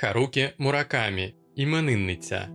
Харукі Муракамі, іменинниця.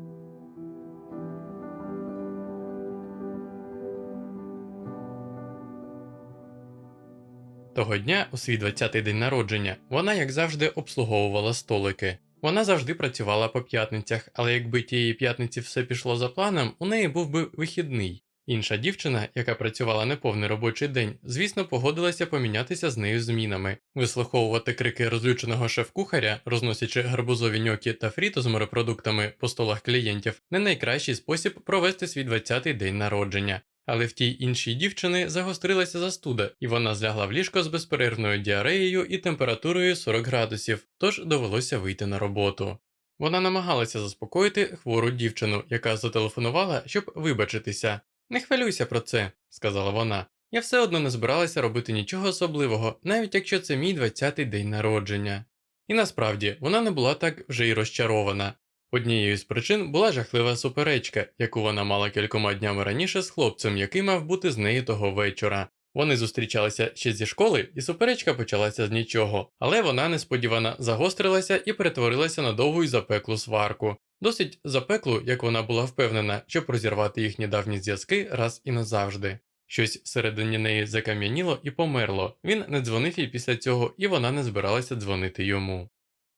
Того дня, у свій 20-й день народження, вона, як завжди, обслуговувала столики. Вона завжди працювала по п'ятницях, але якби тієї п'ятниці все пішло за планом, у неї був би вихідний. Інша дівчина, яка працювала неповний робочий день, звісно, погодилася помінятися з нею змінами, вислуховувати крики розлюченого шеф-кухаря, розносячи гарбузові ньокі та фріто з морепродуктами по столах клієнтів, не найкращий спосіб провести свій 20-й день народження. Але в тій іншій дівчини загострилася застуда, і вона злягла в ліжко з безперервною діареєю і температурою 40 градусів, тож довелося вийти на роботу. Вона намагалася заспокоїти хвору дівчину, яка зателефонувала, щоб вибачитися. Не хвилюйся про це, сказала вона. Я все одно не збиралася робити нічого особливого, навіть якщо це мій 20-й день народження. І насправді вона не була так вже й розчарована. Однією з причин була жахлива суперечка, яку вона мала кількома днями раніше з хлопцем, який мав бути з нею того вечора. Вони зустрічалися ще зі школи, і суперечка почалася з нічого, але вона несподівано загострилася і перетворилася на довгу й запеклу сварку. Досить запеклу, як вона була впевнена, щоб розірвати їхні давні зв'язки раз і назавжди. Щось всередині неї закам'яніло і померло. Він не дзвонив їй після цього, і вона не збиралася дзвонити йому.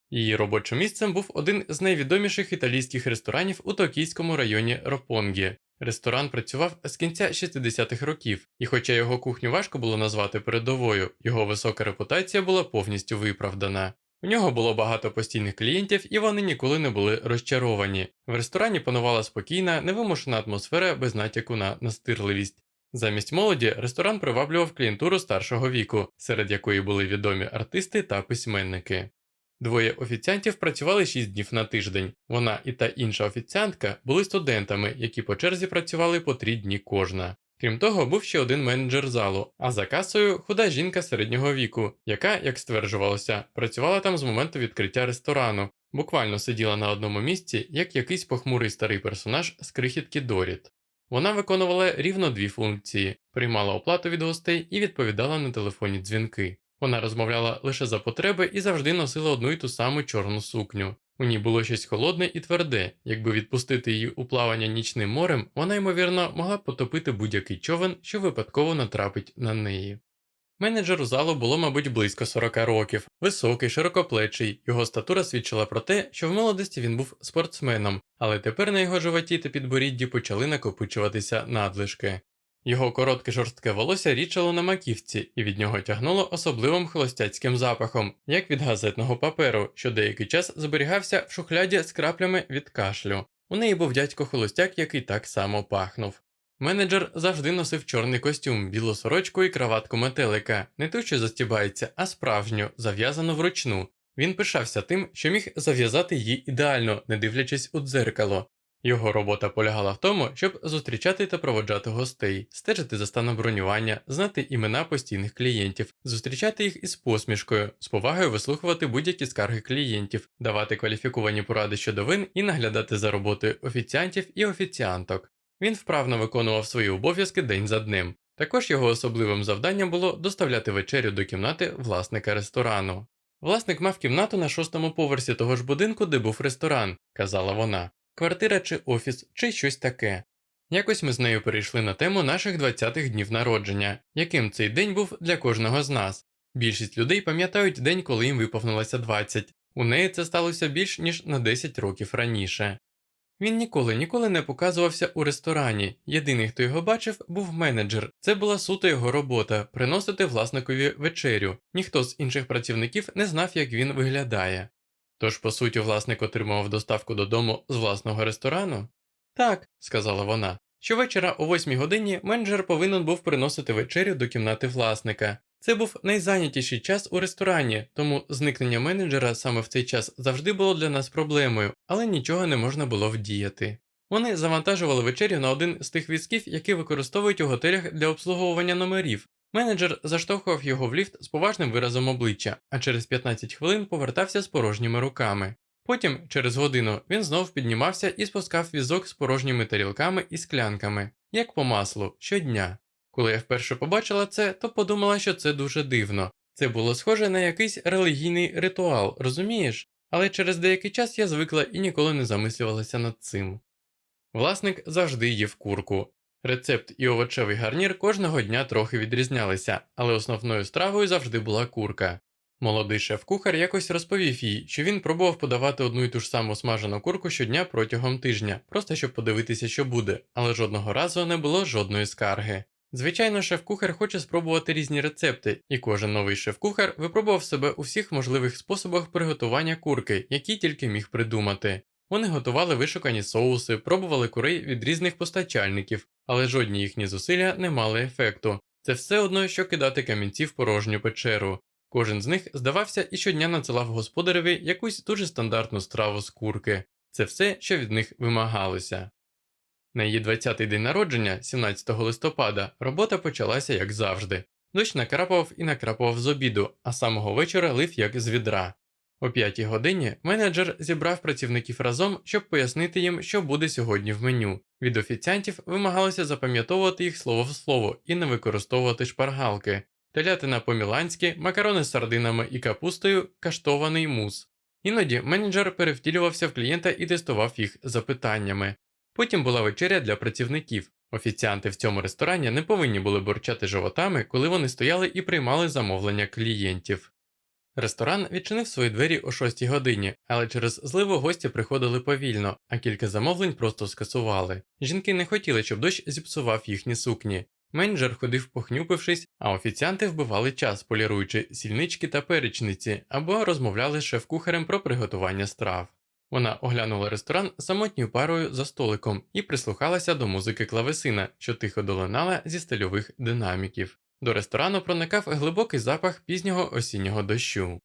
Її робочим місцем був один з найвідоміших італійських ресторанів у токійському районі Ропонгі. Ресторан працював з кінця 60-х років, і хоча його кухню важко було назвати передовою, його висока репутація була повністю виправдана. У нього було багато постійних клієнтів, і вони ніколи не були розчаровані. В ресторані панувала спокійна, невимушена атмосфера без натяку на настирливість. Замість молоді ресторан приваблював клієнтуру старшого віку, серед якої були відомі артисти та письменники. Двоє офіціантів працювали 6 днів на тиждень. Вона і та інша офіціантка були студентами, які по черзі працювали по 3 дні кожна. Крім того, був ще один менеджер залу, а за касою худа жінка середнього віку, яка, як стверджувалося, працювала там з моменту відкриття ресторану, буквально сиділа на одному місці, як якийсь похмурий старий персонаж з крихітки Доріт. Вона виконувала рівно дві функції: приймала оплату від гостей і відповідала на телефонні дзвінки. Вона розмовляла лише за потреби і завжди носила одну й ту саму чорну сукню. У ній було щось холодне і тверде, якби відпустити її у плавання нічним морем, вона, ймовірно, могла б потопити будь-який човен, що випадково натрапить на неї. Менеджеру залу було, мабуть, близько 40 років, високий, широкоплечий, його статура свідчила про те, що в молодості він був спортсменом, але тепер на його животі та підборідді почали накопичуватися надлишки. Його коротке жорстке волосся річало на маківці, і від нього тягнуло особливим холостяцьким запахом, як від газетного паперу, що деякий час зберігався в шухляді з краплями від кашлю. У неї був дядько холостяк, який так само пахнув. Менеджер завжди носив чорний костюм, білу сорочку і краватку метелика, не ту, що застібається, а справжню, зав'язану вручну. Він пишався тим, що міг зав'язати її ідеально, не дивлячись у дзеркало. Його робота полягала в тому, щоб зустрічати та проводжати гостей, стежити за станом бронювання, знати імена постійних клієнтів, зустрічати їх із посмішкою, з повагою вислухувати будь-які скарги клієнтів, давати кваліфіковані поради щодо вин і наглядати за роботою офіціантів і офіціанток. Він вправно виконував свої обов'язки день за днем. Також його особливим завданням було доставляти вечерю до кімнати власника ресторану. Власник мав кімнату на шостому поверсі того ж будинку, де був ресторан, казала вона квартира чи офіс, чи щось таке. Якось ми з нею перейшли на тему наших 20-х днів народження, яким цей день був для кожного з нас. Більшість людей пам'ятають день, коли їм виповнилося 20. У неї це сталося більш ніж на 10 років раніше. Він ніколи ніколи не показувався у ресторані. Єдиний, хто його бачив, був менеджер. Це була суто його робота приносити власникові вечерю. Ніхто з інших працівників не знав, як він виглядає. Тож, по суті, власник отримував доставку додому з власного ресторану? Так, сказала вона. Щовечора о 8 годині менеджер повинен був приносити вечерю до кімнати власника. Це був найзайнятіший час у ресторані, тому зникнення менеджера саме в цей час завжди було для нас проблемою, але нічого не можна було вдіяти. Вони завантажували вечерю на один з тих візків, які використовують у готелях для обслуговування номерів, Менеджер заштовхував його в ліфт з поважним виразом обличчя, а через 15 хвилин повертався з порожніми руками. Потім, через годину, він знов піднімався і спускав візок з порожніми тарілками і склянками, як по маслу, щодня. Коли я вперше побачила це, то подумала, що це дуже дивно. Це було схоже на якийсь релігійний ритуал, розумієш? але через деякий час я звикла і ніколи не замислювалася над цим. Власник завжди їв курку. Рецепт і овочевий гарнір кожного дня трохи відрізнялися, але основною стравою завжди була курка. Молодий шеф-кухар якось розповів їй, що він пробував подавати одну і ту ж саму смажену курку щодня протягом тижня, просто щоб подивитися, що буде, але жодного разу не було жодної скарги. Звичайно, шеф-кухар хоче спробувати різні рецепти, і кожен новий шеф-кухар випробував себе у всіх можливих способах приготування курки, які тільки міг придумати. Вони готували вишукані соуси, пробували курей від різних постачальників, але жодні їхні зусилля не мали ефекту. Це все одно, що кидати камінці в порожню печеру. Кожен з них здавався і щодня надсилав господареві якусь дуже стандартну страву з курки. Це все, що від них вимагалося. На її 20-й день народження, 17 листопада, робота почалася як завжди. Дощ накрапав і накрапав з обіду, а самого вечора лив як з відра. О 5 годині менеджер зібрав працівників разом, щоб пояснити їм, що буде сьогодні в меню. Від офіціантів вимагалося запам'ятовувати їх слово в слово і не використовувати шпаргалки. Телятина по-міланськи, макарони з сардинами і капустою, каштований мус. Іноді менеджер перевтілювався в клієнта і тестував їх запитаннями. Потім була вечеря для працівників. Офіціанти в цьому ресторані не повинні були борчати животами, коли вони стояли і приймали замовлення клієнтів. Ресторан відчинив свої двері о 6 годині, але через зливу гості приходили повільно, а кілька замовлень просто скасували. Жінки не хотіли, щоб дощ зіпсував їхні сукні. Менеджер ходив похнюпившись, а офіціанти вбивали час, поліруючи сільнички та перечниці, або розмовляли з шеф-кухарем про приготування страв. Вона оглянула ресторан самотньою парою за столиком і прислухалася до музики клавесина, що тихо долинала зі стильових динаміків. До ресторану проникав глибокий запах пізнього осіннього дощу.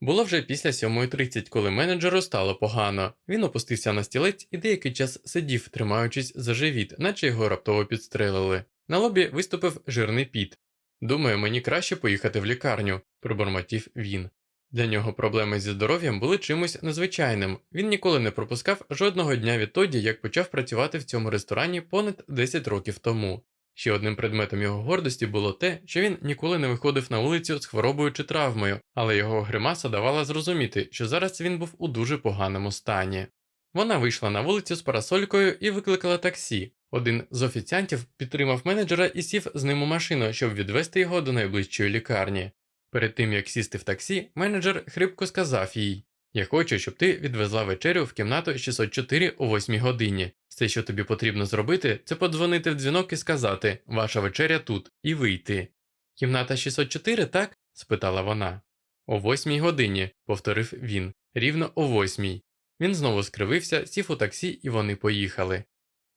Було вже після 7.30, коли менеджеру стало погано. Він опустився на стілець і деякий час сидів, тримаючись за живіт, наче його раптово підстрелили. На лобі виступив жирний піт. Думаю, мені краще поїхати в лікарню, пробормотів він. Для нього проблеми зі здоров'ям були чимось незвичайним. Він ніколи не пропускав жодного дня відтоді, як почав працювати в цьому ресторані понад 10 років тому. Ще одним предметом його гордості було те, що він ніколи не виходив на вулицю з хворобою чи травмою, але його гримаса давала зрозуміти, що зараз він був у дуже поганому стані. Вона вийшла на вулицю з парасолькою і викликала таксі. Один з офіціантів підтримав менеджера і сів з ним у машину, щоб відвести його до найближчої лікарні. Перед тим як сісти в таксі, менеджер хрипко сказав їй: Я хочу, щоб ти відвезла вечерю в кімнату 604 о 8 годині. Все, що тобі потрібно зробити, це подзвонити в дзвінок і сказати Ваша вечеря тут, і вийти. Кімната 604, так? спитала вона. О восьмій годині, повторив він, рівно о восьмій. Він знову скривився, сів у таксі, і вони поїхали.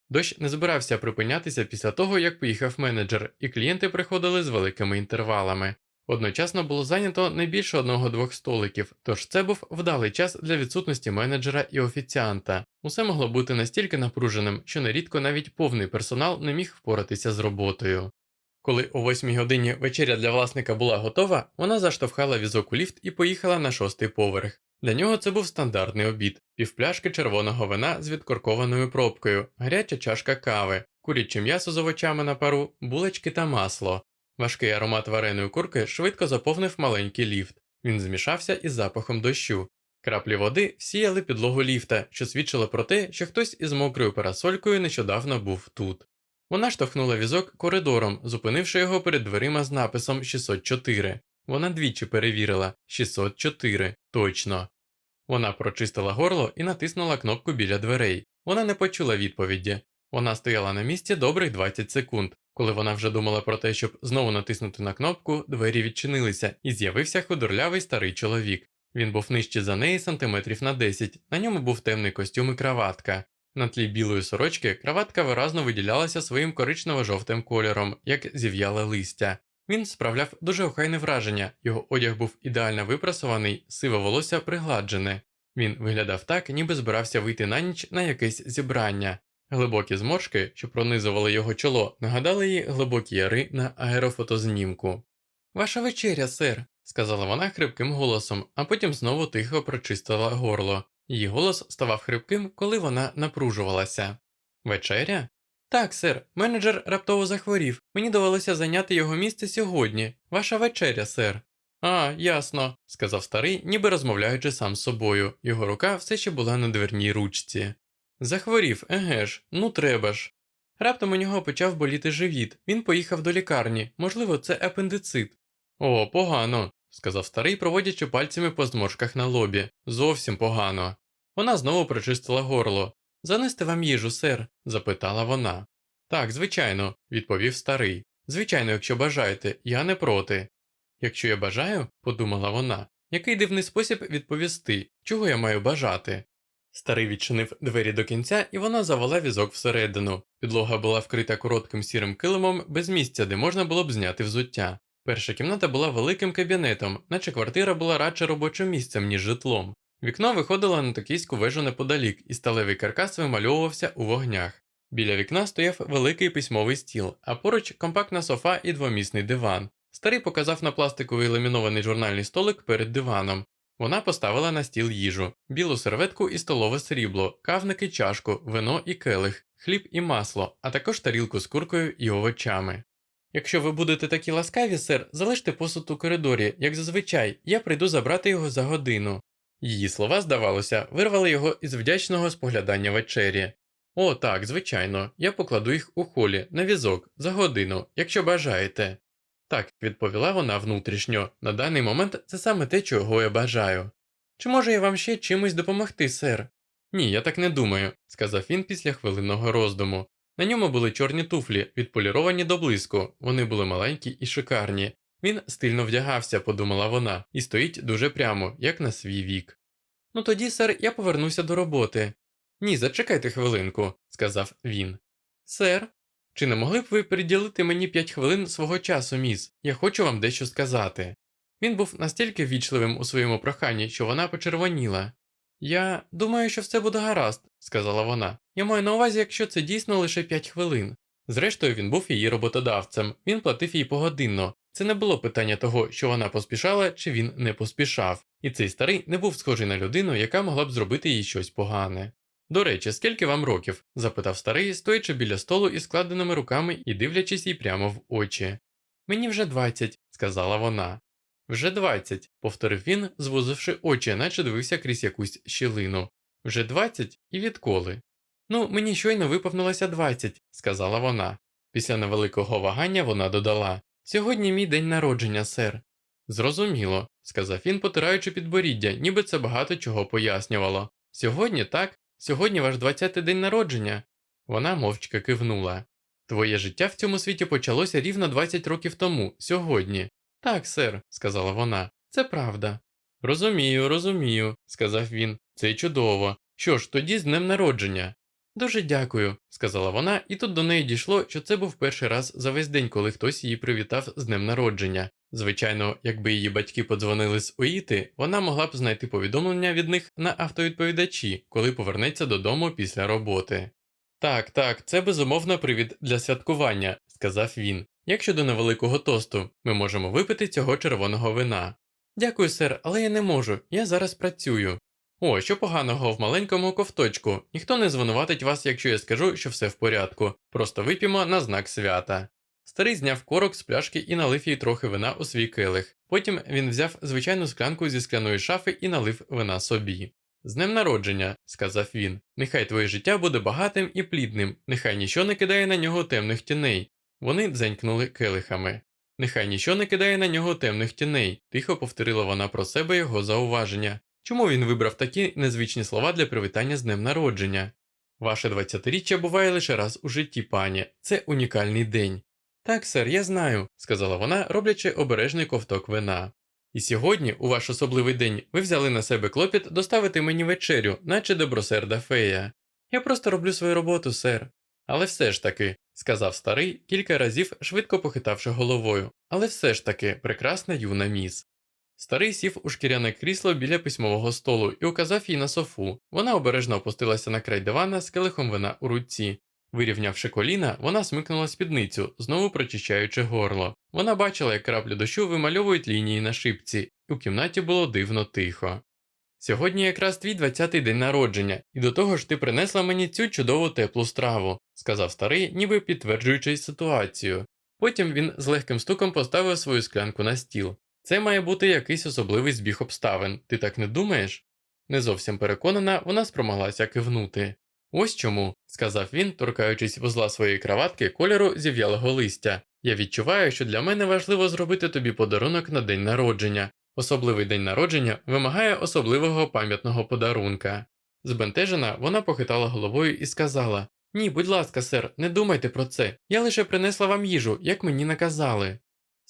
Дощ не збирався припинятися після того, як поїхав менеджер, і клієнти приходили з великими інтервалами. Одночасно було зайнято не більше одного-двох столиків, тож це був вдалий час для відсутності менеджера і офіціанта. Усе могло бути настільки напруженим, що нерідко навіть повний персонал не міг впоратися з роботою. Коли о восьмій годині вечеря для власника була готова, вона заштовхала візок у ліфт і поїхала на шостий поверх. Для нього це був стандартний обід: півпляшки червоного вина з відкоркованою пробкою, гаряча чашка кави, куряче м'ясо з овочами на пару, булочки та масло. Важкий аромат вареної курки швидко заповнив маленький ліфт. Він змішався із запахом дощу. Краплі води всіяли підлогу ліфта, що свідчило про те, що хтось із мокрою парасолькою нещодавно був тут. Вона штовхнула візок коридором, зупинивши його перед дверима з написом 604. Вона двічі перевірила 604, точно. Вона прочистила горло і натиснула кнопку біля дверей. Вона не почула відповіді. Вона стояла на місці добрих 20 секунд. Коли вона вже думала про те, щоб знову натиснути на кнопку, двері відчинилися, і з'явився худорлявий старий чоловік. Він був нижче за неї сантиметрів на 10, на ньому був темний костюм і краватка. На тлі білої сорочки краватка виразно виділялася своїм коричнево-жовтим кольором, як зів'яле листя. Він справляв дуже охайне враження, його одяг був ідеально випрасований, сиве волосся пригладжене. Він виглядав так, ніби збирався вийти на ніч на якесь зібрання. Глибокі зморшки, що пронизували його чоло, нагадали їй глибокі яри на аерофотознімку. Ваша вечеря, сер, сказала вона хрипким голосом, а потім знову тихо прочистила горло. Її голос ставав хрипким, коли вона напружувалася. Вечеря? Так, сер, менеджер раптово захворів. Мені довелося зайняти його місце сьогодні. Ваша вечеря, сер. А, ясно, сказав старий, ніби розмовляючи сам з собою. Його рука все ще була на дверній ручці. Захворів, еге ж, ну треба ж. Раптом у нього почав боліти живіт. Він поїхав до лікарні. Можливо, це апендицит. О, погано, сказав старий, проводячи пальцями по зморшках на лобі. Зовсім погано. Вона знову прочистила горло. Занести вам їжу, сер? запитала вона. Так, звичайно, відповів старий. Звичайно, якщо бажаєте, я не проти. Якщо я бажаю, подумала вона, який дивний спосіб відповісти, чого я маю бажати. Старий відчинив двері до кінця, і вона завела візок всередину. Підлога була вкрита коротким сірим килимом без місця, де можна було б зняти взуття. Перша кімната була великим кабінетом, наче квартира була радше робочим місцем, ніж житлом. Вікно виходило на токійську вежу неподалік, і сталевий каркас вимальовувався у вогнях. Біля вікна стояв великий письмовий стіл, а поруч компактна софа і двомісний диван. Старий показав на пластиковий ламінований журнальний столик перед диваном. Вона поставила на стіл їжу, білу серветку і столове срібло, кавники, чашку, вино і келих, хліб і масло, а також тарілку з куркою і овочами. Якщо ви будете такі ласкаві, сер, залиште посуд у коридорі, як зазвичай, я прийду забрати його за годину. Її слова, здавалося, вирвали його із вдячного споглядання вечері. О, так, звичайно, я покладу їх у холі, на візок, за годину, якщо бажаєте. Так, відповіла вона внутрішньо, на даний момент це саме те, чого я бажаю. Чи можу я вам ще чимось допомогти, сер? Ні, я так не думаю, сказав він після хвилинного роздуму. На ньому були чорні туфлі, відполіровані до блиску, вони були маленькі і шикарні. Він стильно вдягався, подумала вона, і стоїть дуже прямо, як на свій вік. Ну тоді, сер, я повернуся до роботи. Ні, зачекайте хвилинку, сказав він. Сер, чи не могли б ви приділити мені п'ять хвилин свого часу, міс? Я хочу вам дещо сказати. Він був настільки вічливим у своєму проханні, що вона почервоніла. Я думаю, що все буде гаразд, сказала вона. Я маю на увазі, якщо це дійсно лише п'ять хвилин. Зрештою, він був її роботодавцем, він платив їй погодинно. Це не було питання того, що вона поспішала чи він не поспішав, і цей старий не був схожий на людину, яка могла б зробити їй щось погане. До речі, скільки вам років? запитав старий, стоячи біля столу із складеними руками і дивлячись їй прямо в очі. Мені вже двадцять, сказала вона. Вже двадцять, повторив він, звузивши очі, наче дивився крізь якусь щілину. Вже двадцять і відколи? Ну, мені щойно виповнилося двадцять, сказала вона. Після невеликого вагання вона додала Сьогодні мій день народження, сер. Зрозуміло, сказав він, потираючи підборіддя, ніби це багато чого пояснювало. Сьогодні так, сьогодні ваш двадцятий день народження. Вона мовчки кивнула. Твоє життя в цьому світі почалося рівно 20 років тому, сьогодні. Так, сер, сказала вона, це правда. Розумію, розумію, сказав він. Це чудово. Що ж, тоді з днем народження. Дуже дякую, сказала вона, і тут до неї дійшло, що це був перший раз за весь день, коли хтось її привітав з днем народження. Звичайно, якби її батьки подзвонили з ОІТи, вона могла б знайти повідомлення від них на автовідповідачі, коли повернеться додому після роботи. Так, так, це безумовно привід для святкування, сказав він. Як щодо невеликого тосту, ми можемо випити цього червоного вина. Дякую, сер, але я не можу, я зараз працюю. О, що поганого в маленькому ковточку. Ніхто не звинуватить вас, якщо я скажу, що все в порядку. Просто вип'ємо на знак свята. Старий зняв корок з пляшки і налив їй трохи вина у свій келих. Потім він взяв звичайну склянку зі скляної шафи і налив вина собі. З днем народження, сказав він, нехай твоє життя буде багатим і плідним, нехай ніщо не кидає на нього темних тіней. Вони дзенькнули келихами. Нехай ніщо не кидає на нього темних тіней, тихо повторила вона про себе його зауваження. Чому він вибрав такі незвичні слова для привітання з днем народження? Ваше 20-річчя буває лише раз у житті, пані, це унікальний день. Так, сер, я знаю, сказала вона, роблячи обережний ковток вина. І сьогодні, у ваш особливий день, ви взяли на себе клопіт доставити мені вечерю, наче добросерда фея. Я просто роблю свою роботу, сер. Але все ж таки, сказав старий, кілька разів швидко похитавши головою, але все ж таки, прекрасна юна міс. Старий сів у шкіряне крісло біля письмового столу і указав їй на софу. Вона обережно опустилася на край дивана з келихом вина у руці. Вирівнявши коліна, вона смикнула спідницю, знову прочищаючи горло. Вона бачила, як краплі дощу вимальовують лінії на шипці, у кімнаті було дивно тихо. Сьогодні якраз твій 20-й день народження, і до того ж ти принесла мені цю чудову теплу страву, сказав старий, ніби підтверджуючи ситуацію. Потім він з легким стуком поставив свою склянку на стіл. Це має бути якийсь особливий збіг обставин, ти так не думаєш? Не зовсім переконана, вона спромоглася кивнути. Ось чому, сказав він, торкаючись вузла своєї краватки кольору зів'ялого листя. Я відчуваю, що для мене важливо зробити тобі подарунок на день народження. Особливий день народження вимагає особливого пам'ятного подарунка. Збентежена, вона похитала головою і сказала: Ні, будь ласка, сер, не думайте про це. Я лише принесла вам їжу, як мені наказали.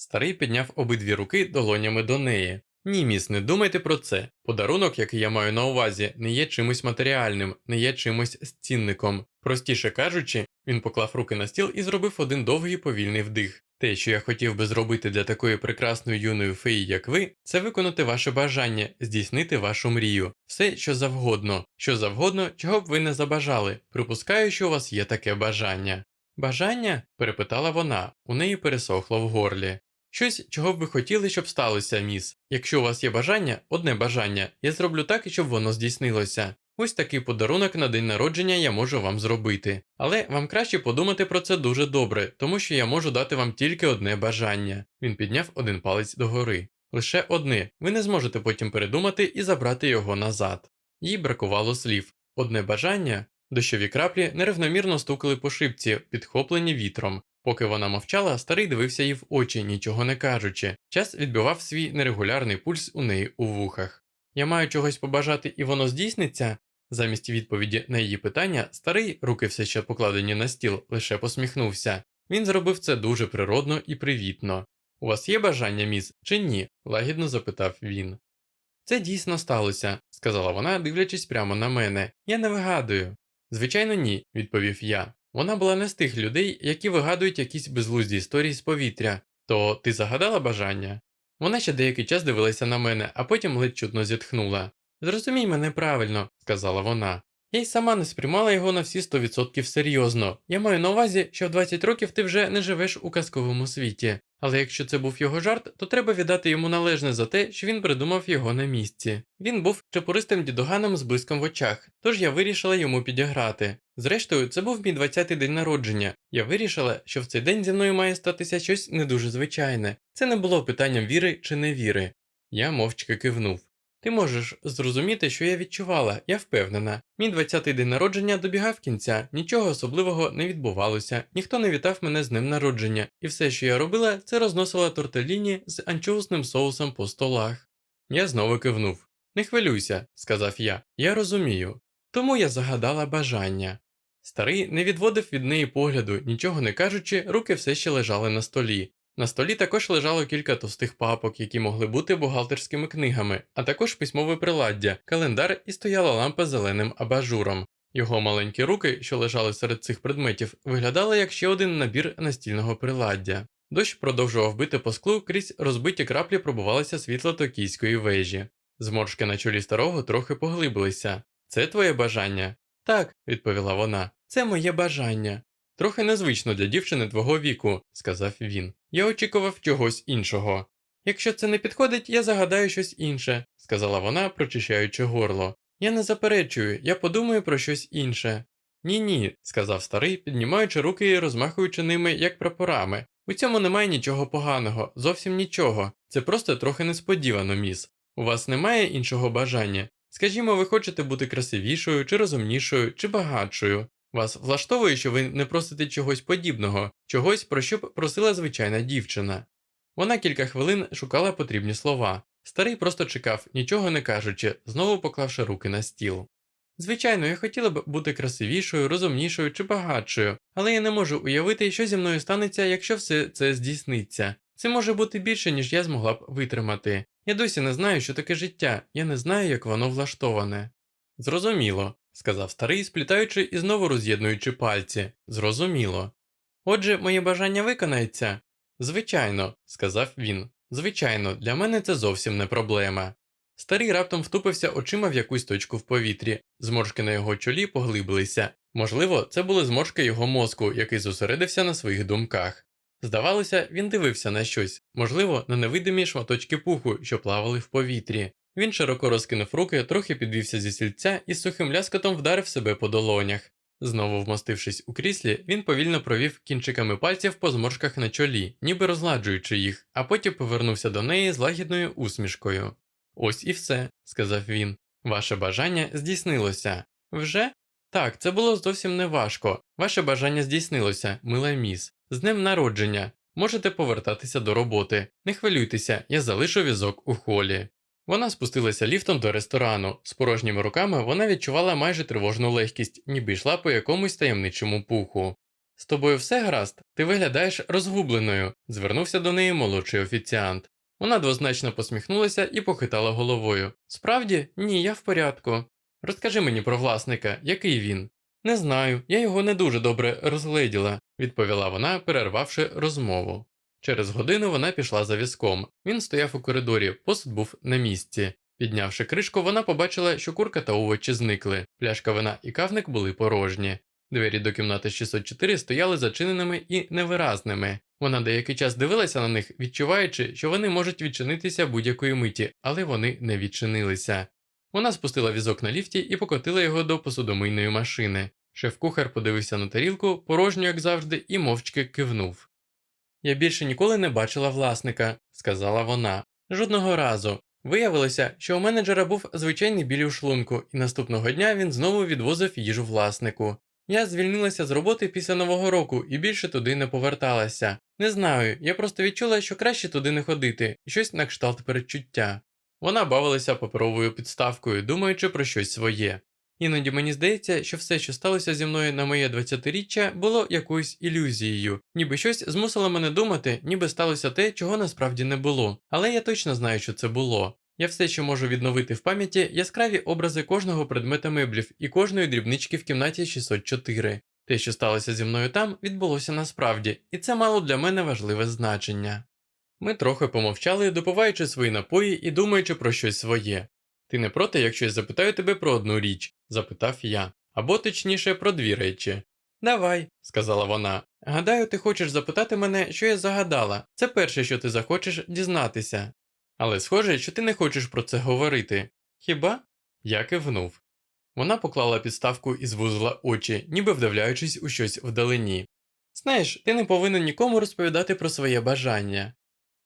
Старий підняв обидві руки долонями до неї. Ні, міс, не думайте про це. Подарунок, який я маю на увазі, не є чимось матеріальним, не є чимось цінником. Простіше кажучи, він поклав руки на стіл і зробив один довгий повільний вдих. Те, що я хотів би зробити для такої прекрасної юної феї, як ви, це виконати ваше бажання, здійснити вашу мрію, все, що завгодно, що завгодно, чого б ви не забажали. Припускаю, що у вас є таке бажання. Бажання? перепитала вона, у неї пересохло в горлі. Щось, чого б ви хотіли, щоб сталося, міс. Якщо у вас є бажання, одне бажання, я зроблю так, щоб воно здійснилося. Ось такий подарунок на день народження я можу вам зробити. Але вам краще подумати про це дуже добре, тому що я можу дати вам тільки одне бажання. Він підняв один палець догори. Лише одне, ви не зможете потім передумати і забрати його назад. Їй бракувало слів. Одне бажання. Дощові краплі нерівномірно стукали по шибці, підхоплені вітром. Поки вона мовчала, старий дивився їй в очі, нічого не кажучи. Час відбивав свій нерегулярний пульс у неї у вухах. Я маю чогось побажати, і воно здійсниться. Замість відповіді на її питання, старий, руки все ще покладені на стіл, лише посміхнувся. Він зробив це дуже природно і привітно. У вас є бажання, міс, чи ні? лагідно запитав він. Це дійсно сталося, сказала вона, дивлячись прямо на мене. Я не вигадую. Звичайно, ні, відповів я. Вона була не з тих людей, які вигадують якісь безглузді історії з повітря. То ти загадала бажання? Вона ще деякий час дивилася на мене, а потім ледь чутно зітхнула. Зрозумій мене правильно, сказала вона. Я й сама не сприймала його на всі 100% серйозно. Я маю на увазі, що в 20 років ти вже не живеш у казковому світі. Але якщо це був його жарт, то треба віддати йому належне за те, що він придумав його на місці. Він був чепуристим дідоганом з блиском в очах, тож я вирішила йому підіграти. Зрештою, це був мій 20-й день народження. Я вирішила, що в цей день зі мною має статися щось не дуже звичайне. Це не було питанням віри чи невіри. Я мовчки кивнув. Ти можеш зрозуміти, що я відчувала, я впевнена. Мій 20-й день народження добігав кінця, нічого особливого не відбувалося, ніхто не вітав мене з ним народження, і все, що я робила, це розносила тортеліні з анчоусним соусом по столах. Я знову кивнув. Не хвилюйся, сказав я, я розумію. Тому я загадала бажання. Старий не відводив від неї погляду, нічого не кажучи, руки все ще лежали на столі. На столі також лежало кілька товстих папок, які могли бути бухгалтерськими книгами, а також письмове приладдя, календар і стояла лампа зеленим абажуром. Його маленькі руки, що лежали серед цих предметів, виглядали як ще один набір настільного приладдя. Дощ продовжував бити по склу, крізь розбиті краплі пробувалося світло токійської вежі. Зморшки на чолі старого трохи поглибилися. Це твоє бажання? Так, відповіла вона. Це моє бажання. Трохи незвично для дівчини твого віку, сказав він. Я очікував чогось іншого. Якщо це не підходить, я загадаю щось інше, сказала вона, прочищаючи горло. Я не заперечую, я подумаю про щось інше. Ні ні, сказав старий, піднімаючи руки і розмахуючи ними, як прапорами. У цьому немає нічого поганого, зовсім нічого. Це просто трохи несподівано, міс. У вас немає іншого бажання. Скажімо, ви хочете бути красивішою, чи розумнішою, чи багатшою. Вас влаштовує, що ви не просите чогось подібного, чогось, про що б просила звичайна дівчина. Вона кілька хвилин шукала потрібні слова. Старий просто чекав, нічого не кажучи, знову поклавши руки на стіл. Звичайно, я хотіла б бути красивішою, розумнішою чи багатшою, але я не можу уявити, що зі мною станеться, якщо все це здійсниться. Це може бути більше, ніж я змогла б витримати. Я досі не знаю, що таке життя, я не знаю, як воно влаштоване. Зрозуміло, сказав старий, сплітаючи і знову роз'єднуючи пальці. Зрозуміло. Отже, моє бажання виконається? Звичайно, сказав він. Звичайно, для мене це зовсім не проблема. Старий раптом втупився очима в якусь точку в повітрі, зморшки на його чолі поглибилися. Можливо, це були зморшки його мозку, який зосередився на своїх думках. Здавалося, він дивився на щось, можливо, на невидимі шматочки пуху, що плавали в повітрі. Він широко розкинув руки, трохи підвівся зі сільця і з сухим ляскотом вдарив себе по долонях. Знову вмостившись у кріслі, він повільно провів кінчиками пальців по зморшках на чолі, ніби розладжуючи їх, а потім повернувся до неї з лагідною усмішкою. Ось і все, сказав він. Ваше бажання здійснилося. Вже? Так, це було зовсім не важко. Ваше бажання здійснилося, мила міс. З днем народження. Можете повертатися до роботи. Не хвилюйтеся, я залишу візок у холі. Вона спустилася ліфтом до ресторану. З порожніми руками вона відчувала майже тривожну легкість, ніби йшла по якомусь таємничому пуху. З тобою все гаразд? Ти виглядаєш розгубленою, звернувся до неї молодший офіціант. Вона двозначно посміхнулася і похитала головою. Справді, ні, я в порядку. Розкажи мені про власника, який він? Не знаю, я його не дуже добре розгледіла, відповіла вона, перервавши розмову. Через годину вона пішла за візком. Він стояв у коридорі, посуд був на місці. Піднявши кришку, вона побачила, що курка та овочі зникли. Пляшка вина і кавник були порожні. Двері до кімнати 604 стояли зачиненими і невиразними. Вона деякий час дивилася на них, відчуваючи, що вони можуть відчинитися будь-якої миті, але вони не відчинилися. Вона спустила візок на ліфті і покотила його до посудомийної машини. Шеф-кухар подивився на тарілку, порожню, як завжди, і мовчки кивнув. Я більше ніколи не бачила власника, сказала вона. Жодного разу. Виявилося, що у менеджера був звичайний біль у шлунку, і наступного дня він знову відвозив їжу власнику. Я звільнилася з роботи після нового року і більше туди не поверталася. Не знаю, я просто відчула, що краще туди не ходити, щось на кшталт передчуття. Вона бавилася паперовою підставкою, думаючи про щось своє. Іноді мені здається, що все, що сталося зі мною на моє 20-річчя, було якоюсь ілюзією, ніби щось змусило мене думати, ніби сталося те, чого насправді не було. Але я точно знаю, що це було. Я все ще можу відновити в пам'яті яскраві образи кожного предмета меблів і кожної дрібнички в кімнаті 604. Те, що сталося зі мною там, відбулося насправді, і це мало для мене важливе значення. Ми трохи помовчали, допиваючи свої напої і думаючи про щось своє. Ти не проти, якщо я запитаю тебе про одну річ? Запитав я, або точніше про дві речі. Давай, сказала вона. Гадаю, ти хочеш запитати мене, що я загадала. Це перше, що ти захочеш дізнатися. Але схоже, що ти не хочеш про це говорити. Хіба? Я кивнув. Вона поклала підставку і звузила очі, ніби вдивляючись у щось вдалині. Знаєш, ти не повинен нікому розповідати про своє бажання.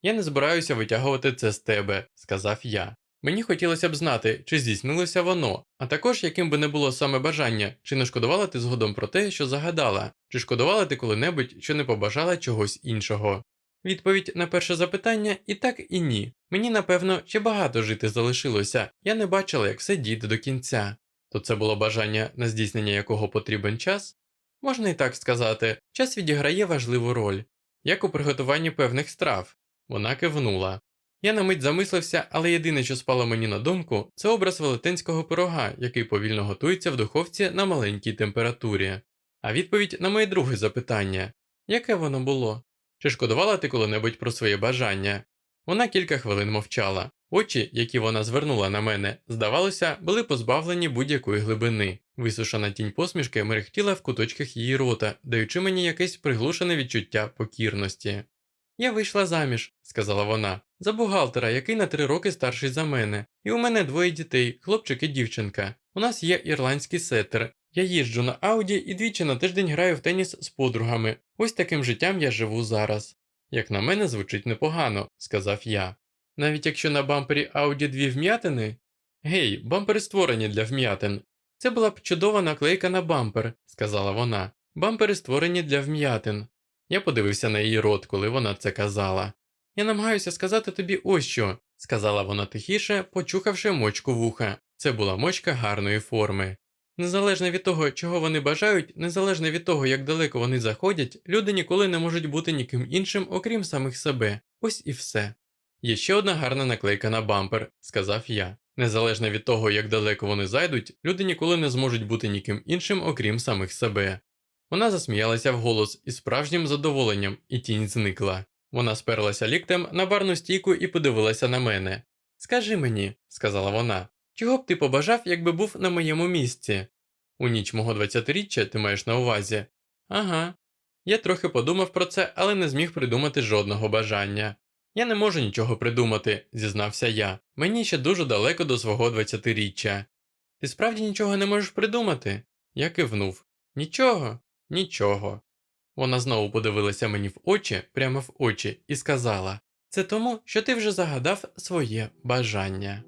Я не збираюся витягувати це з тебе, сказав я. Мені хотілося б знати, чи здійснилося воно, а також яким би не було саме бажання, чи не шкодувала ти згодом про те, що загадала, чи шкодувала ти коли-небудь, що не побажала чогось іншого. Відповідь на перше запитання і так, і ні. Мені, напевно, ще багато жити залишилося, я не бачила, як все дійде до кінця. То це було бажання, на здійснення якого потрібен час? Можна і так сказати, час відіграє важливу роль, як у приготуванні певних страв. Вона кивнула. Я на мить замислився, але єдине, що спало мені на думку, це образ велетенського пирога, який повільно готується в духовці на маленькій температурі. А відповідь на моє друге запитання яке воно було? Чи шкодувала ти коли-небудь про своє бажання? Вона кілька хвилин мовчала. Очі, які вона звернула на мене, здавалося, були позбавлені будь-якої глибини. Висушена тінь посмішки мерехтіла в куточках її рота, даючи мені якесь приглушене відчуття покірності. Я вийшла заміж, сказала вона, за бухгалтера, який на три роки старший за мене, і у мене двоє дітей, хлопчик і дівчинка. У нас є ірландський сеттер. Я їжджу на Ауді і двічі на тиждень граю в теніс з подругами. Ось таким життям я живу зараз. Як на мене, звучить непогано, сказав я. Навіть якщо на бампері Ауді дві вм'ятини? Гей, бампери створені для вм'ятин. Це була б чудова наклейка на бампер, сказала вона. Бампери створені для вм'ятин. Я подивився на її рот, коли вона це казала. Я намагаюся сказати тобі ось що, сказала вона тихіше, почухавши мочку вуха. Це була мочка гарної форми. Незалежно від того, чого вони бажають, незалежно від того, як далеко вони заходять, люди ніколи не можуть бути ніким іншим, окрім самих себе. Ось і все. Є ще одна гарна наклейка на бампер, сказав я. Незалежно від того, як далеко вони зайдуть, люди ніколи не зможуть бути ніким іншим, окрім самих себе. Вона засміялася вголос із справжнім задоволенням, і тінь зникла. Вона сперлася ліктем на барну стійку і подивилася на мене. Скажи мені, сказала вона, чого б ти побажав, якби був на моєму місці? У ніч мого 20-річчя ти маєш на увазі? Ага. Я трохи подумав про це, але не зміг придумати жодного бажання. Я не можу нічого придумати, зізнався я. Мені ще дуже далеко до свого 20-річчя. Ти справді нічого не можеш придумати? Я кивнув. Нічого, нічого. Вона знову подивилася мені в очі, прямо в очі, і сказала: Це тому, що ти вже загадав своє бажання.